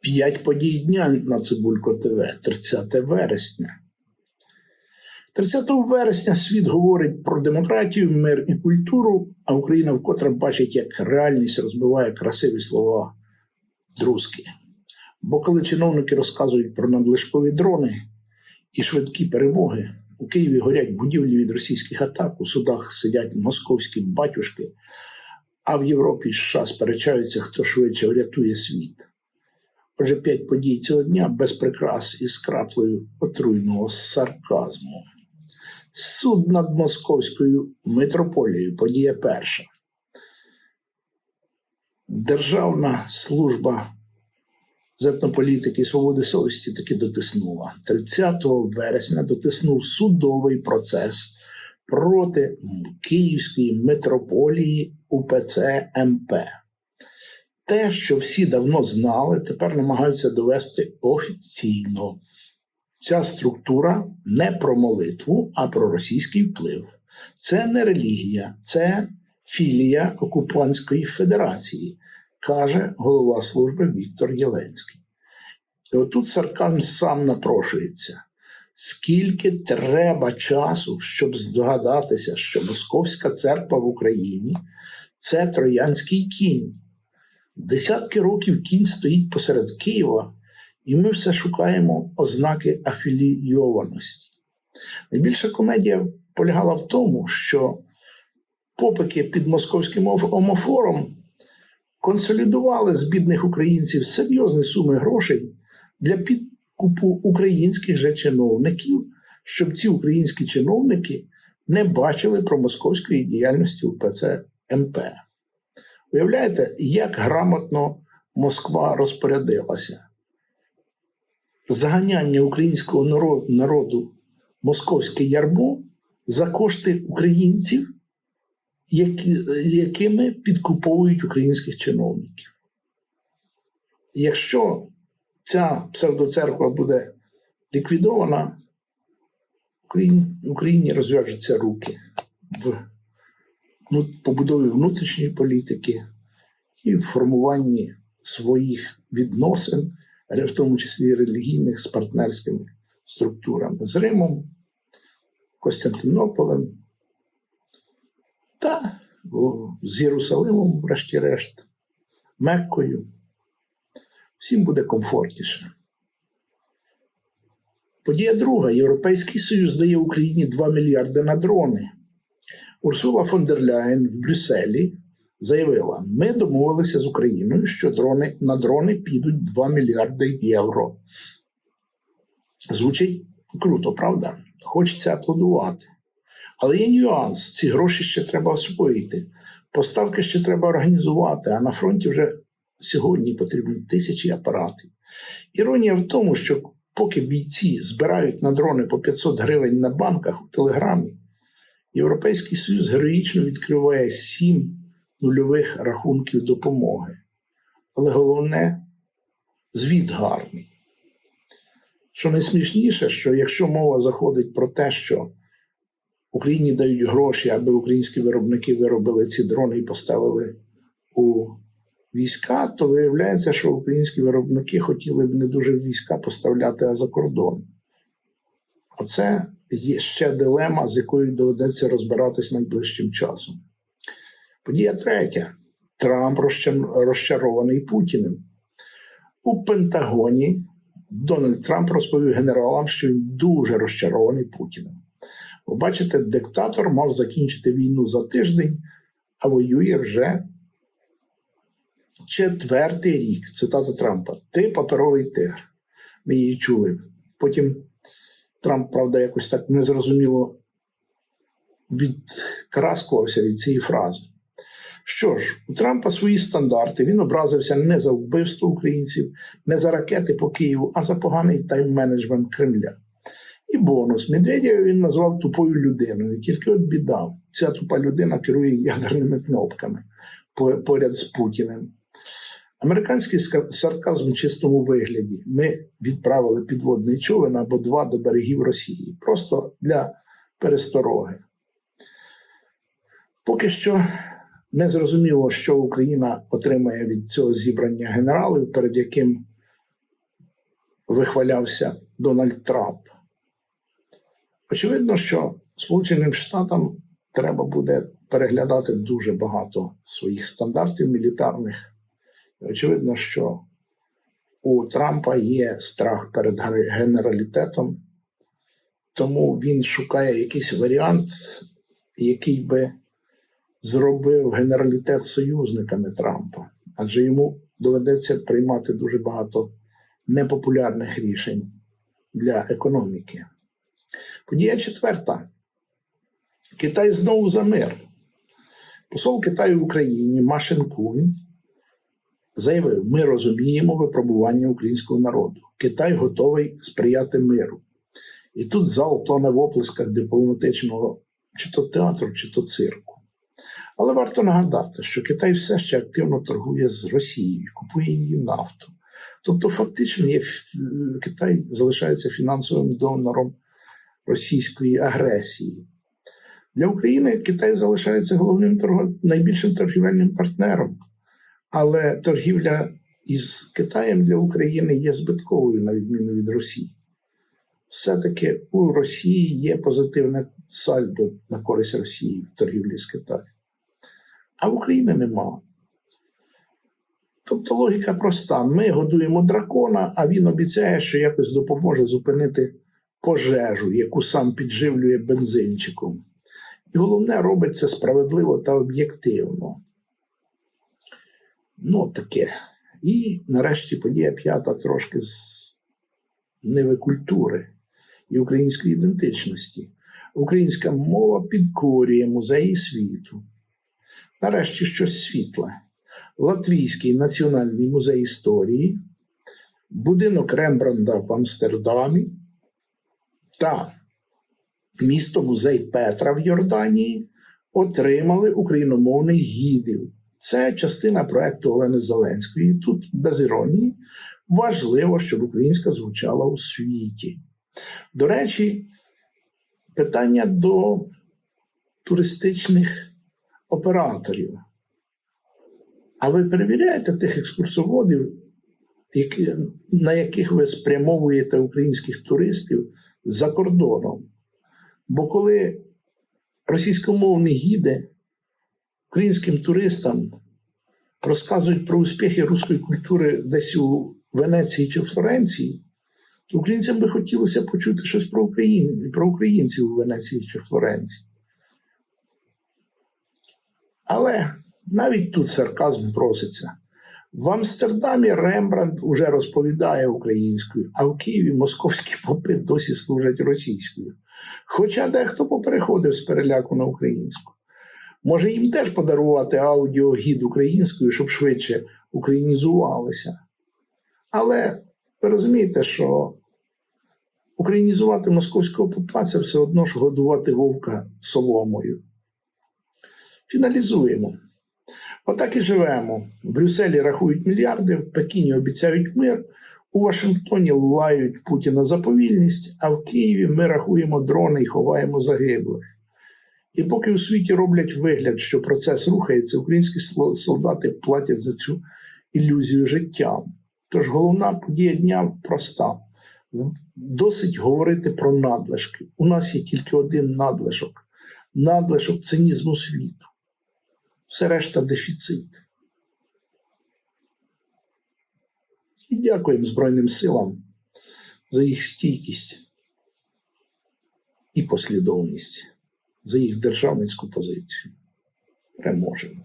П'ять подій дня на Цибулько ТВ 30 вересня. 30 вересня світ говорить про демократію, мир і культуру, а Україна вкотре бачить, як реальність розбиває красиві слова друзки. Бо коли чиновники розказують про надлишкові дрони і швидкі перемоги, у Києві горять будівлі від російських атак, у судах сидять московські батюшки, а в Європі США сперечаються, хто швидше врятує світ. Отже, п'ять подій цього дня без прикрас і з краплею отруйного сарказму. Суд над московською митрополією. Подія перша. Державна служба з етнополітики і свободи совісті таки дотиснула. 30 вересня дотиснув судовий процес проти Київської митрополії УПЦ МП. Те, що всі давно знали, тепер намагаються довести офіційно. Ця структура не про молитву, а про російський вплив. Це не релігія, це філія Окупантської Федерації, каже голова служби Віктор Єленський. І отут сарказм сам напрошується. Скільки треба часу, щоб здогадатися, що Московська церква в Україні це троянський кінь. Десятки років кінь стоїть посеред Києва, і ми все шукаємо ознаки афілійованості. Найбільша комедія полягала в тому, що попики під московським омофором консолідували з бідних українців серйозні суми грошей для підкупу українських же чиновників, щоб ці українські чиновники не бачили про московської діяльності у ПЦ МП. Уявляєте, як грамотно Москва розпорядилася? Заганяння українського народу московське ярмо за кошти українців, які, якими підкуповують українських чиновників. Якщо ця псевдоцерква буде ліквідована, Україні, Україні розв'яжуться руки в ну, побудові внутрішньої політики і в формуванні своїх відносин, в тому числі релігійних з партнерськими структурами з Римом, Костянтинополем та з Єрусалимом, врешті-решт, Меккою. Всім буде комфортніше. Подія друга. Європейський Союз дає Україні 2 мільярди на дрони. Урсула фон дер Ляєн в Брюсселі заявила: ми домовилися з Україною, що дрони, на дрони підуть 2 мільярди євро. Звучить круто, правда? Хочеться аплодувати. Але є нюанс: ці гроші ще треба освоїти. Поставки ще треба організувати, а на фронті вже сьогодні потрібні тисячі апаратів. Іронія в тому, що поки бійці збирають на дрони по 500 гривень на банках у Телеграмі, Європейський Союз героїчно відкриває сім нульових рахунків допомоги. Але головне звіт гарний. Що найсмішніше, що якщо мова заходить про те, що Україні дають гроші, аби українські виробники виробили ці дрони і поставили у війська, то виявляється, що українські виробники хотіли б не дуже війська поставляти, а за кордон. Оце є ще дилема, з якою доведеться розбиратись найближчим часом. Подія третя. Трамп розчарований Путіним. У Пентагоні Дональд Трамп розповів генералам, що він дуже розчарований Путіним. Ви бачите, диктатор мав закінчити війну за тиждень, а воює вже четвертий рік. Цитата Трампа: Ти паперовий тигр. Ми її чули. Потім Трамп, правда, якось так незрозуміло відкраскувався від цієї фрази. Що ж, у Трампа свої стандарти. Він образився не за вбивство українців, не за ракети по Києву, а за поганий тайм-менеджмент Кремля. І бонус Медведєва він назвав тупою людиною. Тільки от біда. Ця тупа людина керує ядерними кнопками поряд з Путіним. Американський сарказм в чистому вигляді. Ми відправили підводний човен або два до берегів Росії. Просто для перестороги. Поки що не зрозуміло, що Україна отримає від цього зібрання генералів, перед яким вихвалявся Дональд Трамп. Очевидно, що Сполученим Штатам треба буде переглядати дуже багато своїх стандартів мілітарних. Очевидно, що у Трампа є страх перед генералітетом, тому він шукає якийсь варіант, який би зробив генералітет союзниками Трампа, адже йому доведеться приймати дуже багато непопулярних рішень для економіки. Подія четверта. Китай знову за мир. Посол Китаю в Україні Машин Кунь заявив: ми розуміємо випробування українського народу. Китай готовий сприяти миру. І тут зал тоне в оплесках дипломатичного чи то театру, чи то цирку. Але варто нагадати, що Китай все ще активно торгує з Росією, купує її нафту. Тобто, фактично, є, Китай залишається фінансовим донором російської агресії. Для України Китай залишається головним торго... найбільшим торгівельним партнером. Але торгівля із Китаєм для України є збитковою, на відміну від Росії. Все-таки у Росії є позитивне сальдо на користь Росії в торгівлі з Китаєм. А в Україні нема. Тобто логіка проста: ми годуємо дракона, а він обіцяє, що якось допоможе зупинити пожежу, яку сам підживлює бензинчиком. І головне, робить це справедливо та об'єктивно. Ну, таке. І нарешті подія п'ята трошки з ниви культури і української ідентичності. Українська мова підкорює музеї світу. Нарешті щось світле. Латвійський національний музей історії, будинок Рембранда в Амстердамі та місто музей Петра в Йорданії отримали україномовних гідів. Це частина проекту Олени Зеленської. Тут без іронії важливо, щоб українська звучала у світі. До речі, питання до туристичних операторів. А ви перевіряєте тих екскурсоводів, на яких ви спрямовуєте українських туристів за кордоном? Бо коли російськомовні гіди українським туристам розказують про успіхи руської культури десь у Венеції чи Флоренції, то українцям би хотілося почути щось про, Україн... про українців у Венеції чи Флоренції. Але навіть тут сарказм проситься. В Амстердамі Рембрандт уже розповідає українською, а в Києві московські попи досі служать російською. Хоча дехто попереходив з переляку на українську. Може їм теж подарувати аудіогід українською, щоб швидше українізувалися. Але ви розумієте, що українізувати московського попа це все одно ж годувати вовка соломою. Фіналізуємо. Отак і живемо. В Брюсселі рахують мільярди, в Пекіні обіцяють мир, у Вашингтоні лають Путіна за повільність, а в Києві ми рахуємо дрони і ховаємо загиблих. І поки у світі роблять вигляд, що процес рухається, українські солдати платять за цю ілюзію життям. Тож головна подія дня проста. Досить говорити про надлишки. У нас є тільки один надлишок надлишок цинізму світу. Все решта дефіцит. І дякуємо Збройним силам за їх стійкість і послідовність, за їх державницьку позицію. Переможемо.